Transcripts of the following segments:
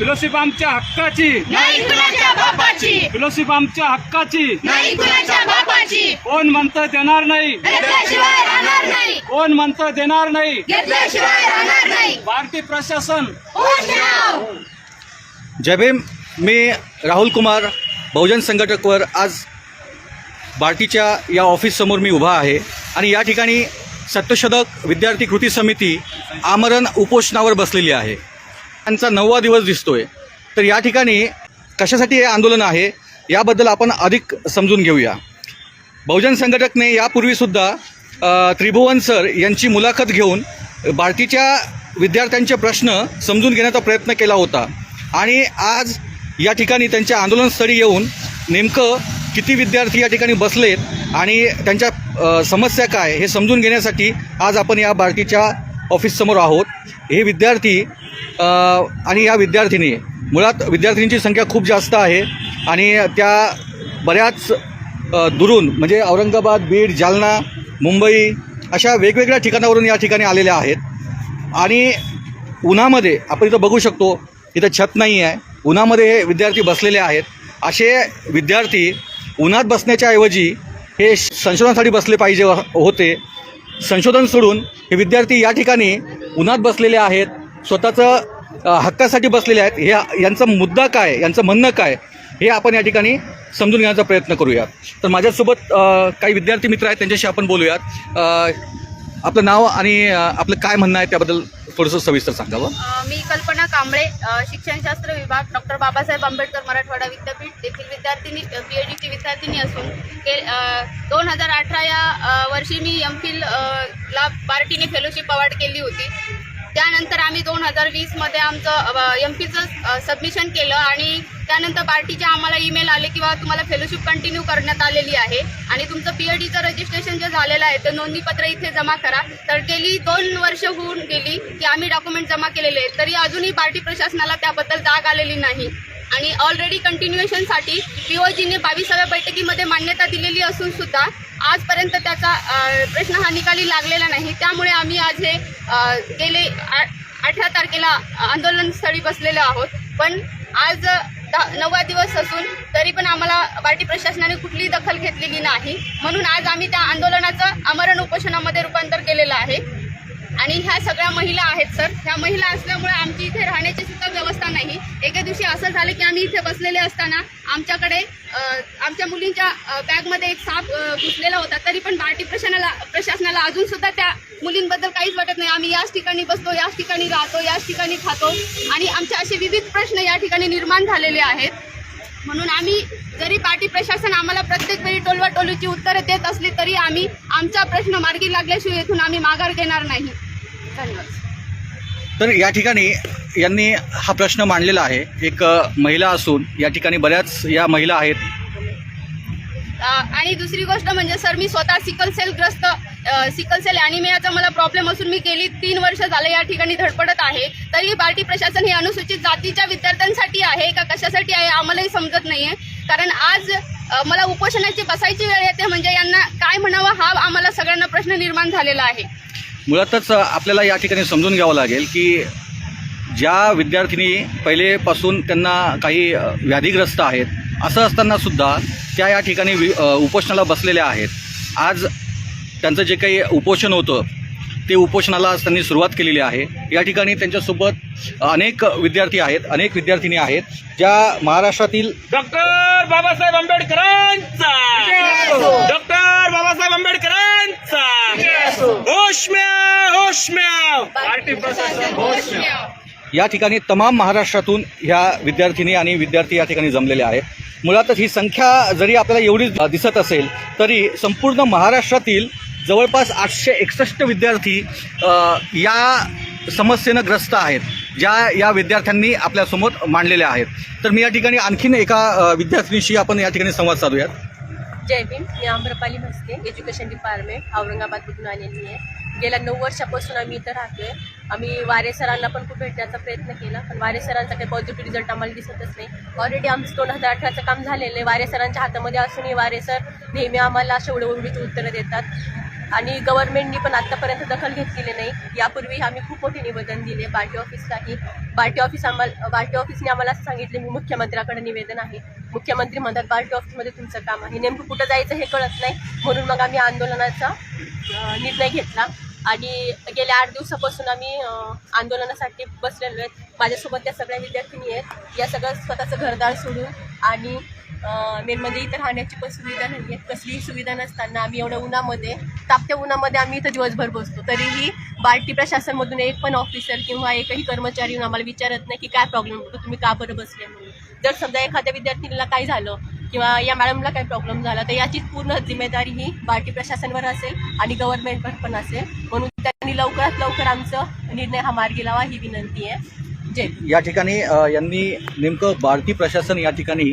Fellowship आमच्या हक्काची. नाही कुणाच्या बापाची. फेलोशिप आमच्या हक्काची. नाही कुणाच्या बापाची. कोण म्हणतं देणार नाही? घेतल्याशिवाय राहणार नाही. कोण म्हणतं देणार नाही? घेतल्याशिवाय राहणार नाही. भारतीय प्रशासन. जय भीम मी राहुल कुमार बहुजन संघटकवर आज बार्टीच्या या ऑफिससमोर मी उभा आहे. आणि या ठिकाणी सत्यशोधक विद्यार्थी कृती समिती आमरण उपोषणावर बसलेली आहे. त्यांचा नववा दिवस दिसतोय. तर या ठिकाणी कशासाठी हे आंदोलन आहे याबद्दल आपण अधिक समजून घेऊया. बहुजन संघटकने यापूर्वीसुद्धा त्रिभुवन सर यांची मुलाखत घेऊन भारतीच्या विद्यार्थ्यांचे प्रश्न समजून घेण्याचा प्रयत्न केला होता. आणि आज या ठिकाणी त्यांच्या आंदोलनस्थळी येऊन नेमकं किती विद्यार्थी या ठिकाणी बसलेत आणि त्यांच्या समस्या काय हे समजून घेण्यासाठी आज आपण या भारतीच्या ऑफिससमोर आहोत. हे विद्यार्थी आणि या विद्यार्थिनी मुळात विद्यार्थिनींची संख्या खूप जास्त आहे आणि त्या बऱ्याच दुरून म्हणजे औरंगाबाद बीड जालना मुंबई अशा वेगवेगळ्या ठिकाणावरून या ठिकाणी आलेल्या आहेत. आणि उन्हामध्ये आपण इथं बघू शकतो इथं छत नाही आहे. उन्हामध्ये हे विद्यार्थी बसलेले आहेत. असे विद्यार्थी उन्हात बसण्याच्या ऐवजी हे संशोधनासाठी बसले पाहिजे होते. संशोधन सोडून हे विद्यार्थी या ठिकाणी उन्हात बसलेले आहेत स्वतःचं हक्कासाठी बसलेले आहेत. हे यांचा मुद्दा काय यांचं म्हणणं काय हे आपण या ठिकाणी समजून घेण्याचा प्रयत्न करूयात. तर माझ्यासोबत काही विद्यार्थी मित्र आहेत त्यांच्याशी आपण बोलूयात. आपलं नाव आणि आपलं काय म्हणणं आहे त्याबद्दल थोडंसं सविस्तर सांगावं. मी कल्पना कांबळे शिक्षणशास्त्र विभाग डॉक्टर बाबासाहेब आंबेडकर मराठवाडा विद्यापीठ येथील विद्यार्थिनी पी एच डीची विद्यार्थिनी असून के दोन हजार अठरा या वर्षी मी एम फिल ला बार्टीने फेलोशिप अवॉर्ड केली होती. त्यानंतर आम्ही दोन हजार वीसमध्ये आमचं एम पीचं सबमिशन केलं आणि त्यानंतर पार्टीचे आम्हाला ईमेल आले किंवा तुम्हाला फेलोशिप कंटिन्यू करण्यात आलेली आहे आणि तुमचं पी एच डीचं रजिस्ट्रेशन जे झालेलं आहे ते नोंदणीपत्र इथे जमा करा. तर गेली दोन वर्ष होऊन गेली की आम्ही डॉक्युमेंट जमा केलेले आहेत. तरी अजूनही पार्टी प्रशासनाला त्याबद्दल जाग आलेली नाही. आणि ऑलरेडी कंटिन्युएशनसाठी पीओजीने बावीसाव्या बैठकीमध्ये मान्यता दिलेली असून सुद्धा आजपर्यंत त्याचा प्रश्न हा निकाली लागलेला नाही. त्यामुळे आम्ही आज हे गेले आ- अठरा तारखेला आंदोलनस्थळी बसलेलो आहोत. पण आज दहा नववा दिवस असून तरी पण आम्हाला पार्टी प्रशासनाने कुठलीही दखल घेतलेली नाही. म्हणून आज आम्ही त्या आंदोलनाचं आमरण उपोषणामध्ये रूपांतर केलेलं आहे. आणि ह्या सगळ्या महिला आहेत सर. ह्या महिला असल्यामुळे आमची इथे राहण्याची सुद्धा व्यवस्था नाही. एके दिवशी असं झालं की आम्ही इथे बसलेले असताना आमच्याकडे आमच्या मुलींच्या बॅगमध्ये एक साप घुसलेला होता. तरी पण पार्टी प्रशासनाला प्रशासनाला अजून सुद्धा त्या मुलींबद्दल काहीच वाटत नाही. आम्ही याच ठिकाणी बसतो याच ठिकाणी राहतो याच ठिकाणी खातो. आणि आमचे असे विविध प्रश्न या ठिकाणी निर्माण झालेले आहेत. म्हणून आम्ही जरी पार्टी प्रशासन आम्हाला प्रत्येक वेळी टोलवाटोलीची उत्तरं देत असली तरी आम्ही आमचा प्रश्न मार्गी लागल्याशिवाय येथून आम्ही माघार घेणार नाही. तर या ठिकाणी यांनी हा प्रश्न मांडलेला आहे. एक महिला असून या ठिकाणी बऱ्याच या महिला आहेत. आणि दुसरी गोष्ट म्हणजे सर मी स्वतः सिकल सेल ग्रस्त सिकल सेल अॅनिमियाचा मला प्रॉब्लेम असून मी गेली तीन वर्ष झाले या ठिकाणी धडपडत आहे. तरी पार्टी प्रशासन हे अनुसूचित जातीच्या विद्यार्थ्यांसाठी आहे का कशासाठी आहे आम्हालाही समजत नाहीये. कारण आज मला उपोषणाची बसायची वेळ येते. म्हणजे यांना काय म्हणावं हा आम्हाला सगळ्यांना प्रश्न निर्माण झालेला आहे. मुळातच आपल्याला या ठिकाणी समजून घ्यावं लागेल की ज्या विद्यार्थिनी पहिलेपासून त्यांना काही व्याधीग्रस्त आहेत असं असताना सुद्धा त्या या ठिकाणी वि उपोषणाला बसलेल्या आहेत. आज त्यांचं जे काही उपोषण होतं ते उपोषणाला आज त्यांनी सुरुवात केलेली आहे. या ठिकाणी त्यांच्यासोबत अनेक विद्यार्थी आहेत अनेक विद्यार्थिनी आहेत ज्या महाराष्ट्रातील डॉक्टर बाबासाहेब आंबेडकरांचा. डॉक्टर बाबासाहेब आंबेडकरांचा. होशम्या होशम्या. पार्टी प्रशासन होशम्या. या ठिकाणी तमाम महाराष्ट्रातून ह्या विद्यार्थिनी आणि विद्यार्थी या ठिकाणी जमलेले आहेत. मुळातच ही संख्या जरी आपल्याला एवढी दिसत असेल तरी संपूर्ण महाराष्ट्रातील जवळपास आठशे एकसष्ट विद्यार्थी या समस्येनं ग्रस्त आहेत ज्या या विद्यार्थ्यांनी आपल्यासमोर मांडलेल्या आहेत. तर मी या ठिकाणी आणखीन एका विद्यार्थिनीशी आपण या ठिकाणी संवाद साधूयात. जय भीम मी आम्रपाली म्हस्के एज्युकेशन डिपार्टमेंट औरंगाबादमधून आलेली आहे. गेल्या नऊ वर्षापासून आम्ही इथं राहतोय. आम्ही वारे सरांना पण खूप भेटण्याचा प्रयत्न केला पण वारे सरांचा काही पॉझिटिव्ह रिझल्ट आम्हाला दिसतच नाही. ऑलरेडी आमचं दोन हजार अठराचं काम झालेलं आहे. वारे सरांच्या हातामध्ये असूनही वारे सर नेहमी आम्हाला अशा उडवडीची उत्तरं देतात. आणि गव्हर्नमेंटनी पण आत्तापर्यंत दखल घेतलेली नाही. यापूर्वी आम्ही खूप मोठे निवेदन दिले बार्टी ऑफिसलाही बार्टी ऑफिस आम्हाला बार्टी ऑफिसने आम्हाला असं सांगितले मी मुख्यमंत्र्याकडे निवेदन आहे. मुख्यमंत्री म्हणतात बार्टी ऑफिसमध्ये तुमचं काम आहे. नेमकं कुठं जायचं हे कळत नाही. म्हणून मग आम्ही आंदोलनाचा निर्णय घेतला. आणि गेल्या आठ दिवसापासून आम्ही आंदोलनासाठी बसलेलो आहेत. माझ्यासोबत त्या सगळ्या विद्यार्थिनी आहेत. या सगळं स्वतःचं घरदार सोडून आणि मेन म्हणजे इथं राहण्याची पण सुविधा नाही आहे कसलीही सुविधा नसताना आम्ही एवढ्या उन्हामध्ये तापत्या उन्हामध्ये आम्ही इथं दिवसभर बसतो. तरीही बार्टी प्रशासनमधून एक पण ऑफिसर किंवा एकही कर्मचारी येऊन आम्हाला विचारत नाही की काय प्रॉब्लेम होतो तुम्ही का बरं बसले म्हणून. जर समजा एखाद्या विद्यार्थिनीला काय झालं किंवा या मॅडमला काही प्रॉब्लेम झाला तर याचीच पूर्ण जिम्मेदारी ही बार्टी प्रशासनवर असेल आणि गव्हर्नमेंटवर पण असेल. म्हणून त्यांनी लवकरात लवकर आमचं निर्णय हा मार्गी लावा ही विनंती आहे. जय या ठिकाणी यांनी नेमकं भारती प्रशासन या ठिकाणी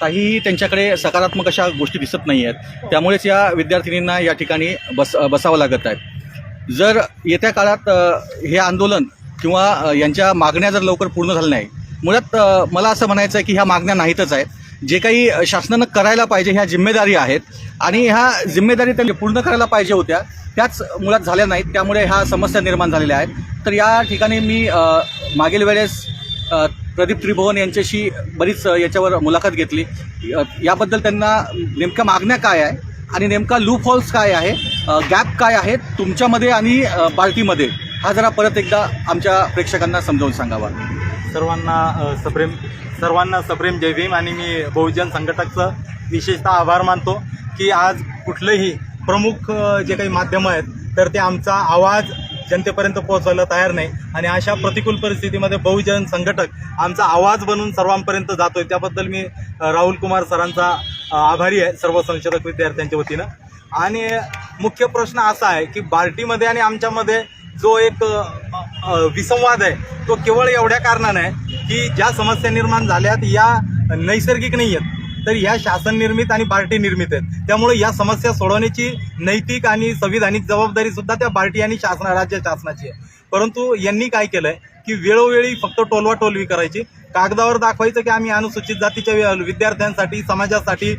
काहीही त्यांच्याकडे सकारात्मक अशा गोष्टी दिसत नाही आहेत. त्यामुळेच या विद्यार्थिनींना या ठिकाणी बस बसावं लागत आहे. जर येत्या काळात हे आंदोलन किंवा यांच्या मागण्या जर लवकर पूर्ण झाल्या नाही मुळात मला असं म्हणायचं आहे की ह्या मागण्या नाहीतच आहेत. जे काही शासनानं करायला पाहिजे ह्या जिम्मेदारी आहेत आणि ह्या जिम्मेदारी त्यांनी पूर्ण करायला पाहिजे होत्या त्याच मुळात झाल्या नाहीत. त्यामुळे ह्या समस्या निर्माण झालेल्या आहेत. तर या ठिकाणी मी मागील वेळेस प्रदीप त्रिभुवन यांच्याशी बरीच याच्यावर मुलाखत घेतली. याबद्दल त्यांना नेमक्या मागण्या काय आहे आणि नेमका लूप हॉल्स काय आहे गॅप काय आहे तुमच्यामध्ये आणि पार्टीमध्ये हा जरा परत एकदा आमच्या प्रेक्षकांना समजावून सांगावा. सर्वांना सप्रेम सर्वांना सप्रेम जय भीम आणि मी बहुजन संघटकचं विशेषतः आभार मानतो की आज कुठलंही प्रमुख जे काही माध्यमं आहेत तर ते आमचा आवाज जनतेपर्यंत पोहोचवायला तयार नाही. आणि अशा प्रतिकूल परिस्थितीमध्ये बहुजन संघटक आमचा आवाज बनून सर्वांपर्यंत जातोय. त्याबद्दल मी राहुल कुमार सरांचा आभारी आहे सर्व संशोधक विद्यार्थ्यांच्या वतीनं. आणि मुख्य प्रश्न असा आहे की बार्टीमध्ये आणि आमच्यामध्ये जो एक विसंवाद आहे तो केवळ एवढ्या कारणानं आहे की ज्या समस्या निर्माण झाल्यात या नैसर्गिक नाही आहेत. तर ह्या शासन निर्मित आणि पार्टी निर्मित आहेत. त्यामुळे या समस्या सोडवण्याची नैतिक आणि संविधानिक जबाबदारी सुद्धा त्या पार्टी आणि शासना राज्य शासनाची आहे. परंतु यांनी काय केलंय की वेळोवेळी फक्त टोलवाटोलवी करायची. कागदावर दाखवायचं की आम्ही अनुसूचित जातीच्या विद्यार्थ्यांसाठी समाजासाठी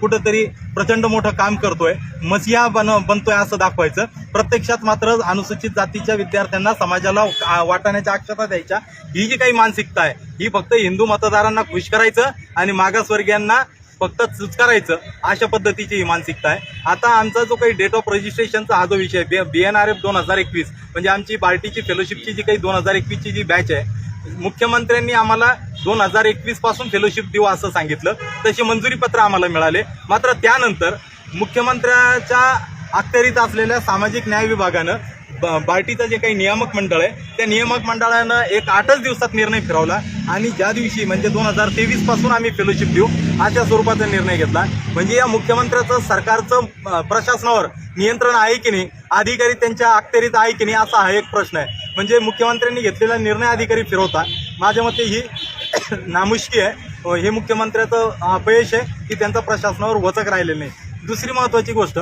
कुठंतरी प्रचंड मोठं काम करतोय. मसिहा बन बनतोय असं दाखवायचं. प्रत्यक्षात मात्र अनुसूचित जातीच्या विद्यार्थ्यांना समाजाला वाटण्याच्या वाटाण्याच्या अक्षता द्यायच्या. ही जी काही मानसिकता आहे ही फक्त हिंदू मतदारांना खुश करायचं आणि मागासवर्गीयांना फक्त करायचं अशा पद्धतीची ही मानसिकता आहे. आता आमचा जो काही डेट ऑफ रजिस्ट्रेशनचा हा जो विषय बी एन आर एफ दोन हजार एकवीस म्हणजे आमची बार्टीची फेलोशिपची जी काही दोन हजार एकवीसची जी बॅच आहे मुख्यमंत्र्यांनी आम्हाला दोन हजार एकवीसपासून फेलोशिप देऊ असं सांगितलं. तसे मंजुरी पत्र आम्हाला मिळाले. मात्र त्यानंतर मुख्यमंत्र्याच्या अखत्यारीत असलेल्या सामाजिक न्याय विभागानं बार्टीचं जे काही नियामक मंडळ आहे त्या नियामक मंडळानं एक आठच दिवसात निर्णय फिरवला आणि ज्या दिवशी म्हणजे दोन हजार तेवीसपासून आम्ही फेलोशिप देऊ अशा स्वरूपाचा निर्णय घेतला. म्हणजे या मुख्यमंत्र्याचं सरकारचं प्रशासनावर नियंत्रण आहे की नाही अधिकारी त्यांच्या अखत्यारीत आहे की नाही असा हा एक प्रश्न आहे. म्हणजे मुख्यमंत्र्यांनी घेतलेला निर्णय अधिकारी फिरवता. माझ्या मते ही नामुष्की आहे. हे मुख्यमंत्र्याचं अपयश आहे की त्यांचा प्रशासनावर वचक राहिलेलं नाही. दुसरी महत्त्वाची गोष्ट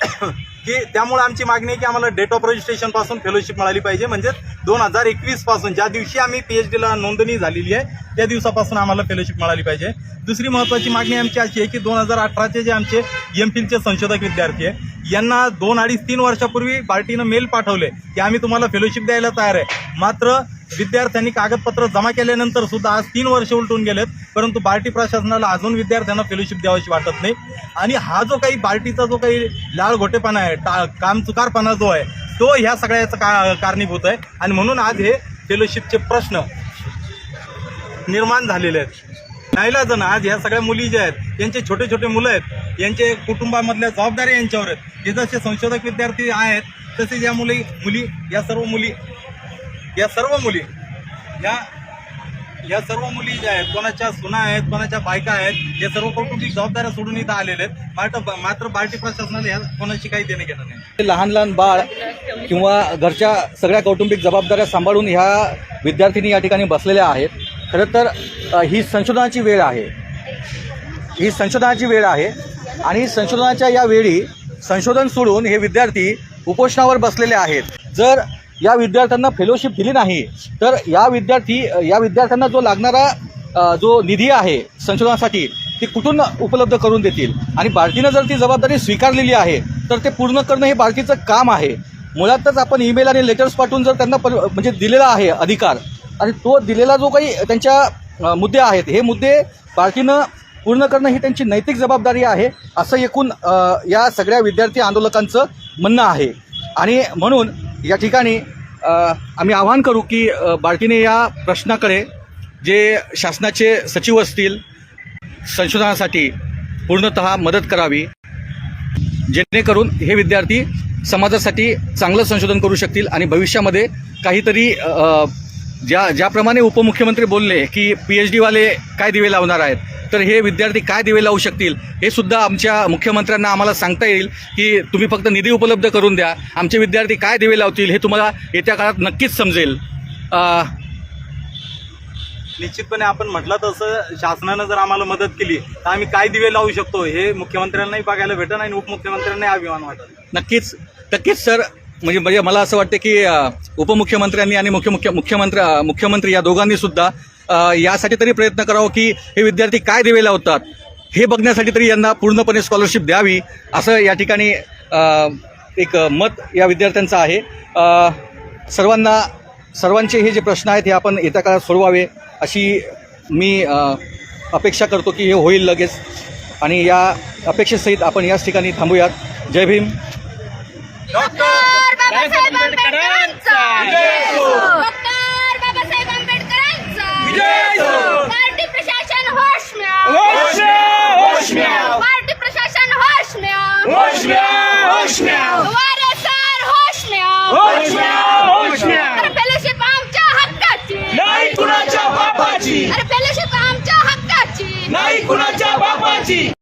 की त्यामुळे आमची मागणी आहे की आम्हाला डेट ऑफ रजिस्ट्रेशनपासून फेलोशिप मिळाली पाहिजे. म्हणजे दोन हजार एकवीसपासून ज्या दिवशी आम्ही पी एच डीला नोंदणी झालेली आहे त्या दिवसापासून आम्हाला फेलोशिप मिळाली पाहिजे. दुसरी महत्त्वाची मागणी आमची अशी आहे की दोन हजार अठराचे जे आमचे एम फिलचे संशोधक विद्यार्थी आहे यांना दोन अडीच तीन वर्षापूर्वी पार्टीनं मेल पाठवले की आम्ही तुम्हाला फेलोशिप द्यायला तयार आहे. मात्र विद्यार्थ्यांनी कागदपत्र जमा केल्यानंतर सुद्धा आज तीन वर्ष उलटून गेलेत परंतु बार्टी प्रशासनाला अजून विद्यार्थ्यांना फेलोशिप द्यावीशी वाटत नाही. आणि हा जो काही बार्टीचा जो काही लाळ घोटेपणा आहे टा कामचुकारपणा जो आहे तो ह्या सगळ्याचा का कारणीभूत आहे. आणि म्हणून आज हे फेलोशिपचे प्रश्न निर्माण झालेले आहेत. नाहीला जण आज ह्या सगळ्या मुली ज्या आहेत यांचे छोटे छोटे मुलं आहेत यांचे कुटुंबामधल्या जबाबदाऱ्या यांच्यावर आहेत. हे जसे संशोधक विद्यार्थी आहेत तसेच या मुली मुली या सर्व मुली या सर्व मुली या या सर्व मुली ज्या आहेत कोणाच्या सुना आहेत कोणाच्या बायका आहेत या सर्व कौटुंबिक जबाबदाऱ्या सोडून इथं आलेले आहेत. मात्र मात्र बार्टी प्रशासनाला या कोणाशी काही देणं घेणं नाही. लहान लहान बाळ किंवा घरच्या सगळ्या कौटुंबिक जबाबदाऱ्या सांभाळून ह्या विद्यार्थिनी या ठिकाणी बसलेल्या आहेत. खरं तर ही संशोधनाची वेळ आहे. ही संशोधनाची वेळ आहे आणि संशोधनाच्या या वेळी संशोधन सोडून हे विद्यार्थी उपोषणावर बसलेले आहेत. जर या विद्यार्थ्यांना फेलोशिप दिली नाही. तर या विद्यार्थी या विद्यार्थ्यांना जो लागणारा जो निधी आहे संशोधनासाठी ती कुठून उपलब्ध करून देतील? आणि बार्टीनं जर ती जबाबदारी स्वीकारलेली आहे तर ते पूर्ण करणं हे बार्टीचं काम आहे. मुळातच आपण ईमेल आणि लेटर्स पाठवून जर त्यांना पर म्हणजे दिलेला आहे अधिकार आणि तो दिलेला जो काही त्यांच्या मुद्दे आहेत हे मुद्दे पार्टीनं पूर्ण करणं ही त्यांची नैतिक जबाबदारी आहे असं एकूण या सगळ्या विद्यार्थी आंदोलकांचं म्हणणं आहे. आणि म्हणून या ठिकाणी आम्ही आवाहन करू की बाळकीने बार्टीने या प्रश्नाकडे जे शासनाचे सचिव असतील संशोधनासाठी पूर्णतः मदत करावी जेणेकरून हे विद्यार्थी समाजासाठी चांगलं संशोधन करू शकतील आणि भविष्यामध्ये काहीतरी ज्या ज्याप्रमाणे उपमुख्यमंत्री बोलले की पी एच डीवाले काय दिवे लावणार आहेत तर हे विद्यार्थी काय दिवे लावू शकतील हे सुद्धा आमच्या मुख्यमंत्र्यांना आम्हाला सांगता येईल की तुम्ही फक्त निधी उपलब्ध करून द्या. आमचे विद्यार्थी काय दिवे लावतील हे तुम्हाला येत्या काळात नक्कीच समजेल. निश्चितपणे आपण म्हटलं तसं शासनानं जर आम्हाला मदत केली तर आम्ही काय दिवे लावू शकतो हे मुख्यमंत्र्यांनाही बघायला भेटन आणि उपमुख्यमंत्र्यांनाही अभिमान वाटत. नक्कीच नक्कीच सर. म्हणजे म्हणजे मला असं वाटतं की उपमुख्यमंत्र्यांनी आणि मुख्य मुख्य मुख्यमंत्री मुख्यमंत्री या दोघांनी सुद्धा यासाठी तरी प्रयत्न करावं की हे विद्यार्थी काय दिवे लावतात हे बघण्यासाठी तरी यांना पूर्णपणे स्कॉलरशिप द्यावी असं या ठिकाणी एक मत या विद्यार्थ्यांचं आहे. सर्वांना सर्वांचे हे जे प्रश्न आहेत हे आपण येत्या काळात सोडवावे अशी मी अपेक्षा करतो की हे होईल लगेच. आणि या अपेक्षेसहित आपण याच ठिकाणी थांबूयात. जय भीम. डॉक्टर बाबासाहेब आंबेडकरांचा. विजय असो. डॉक्टर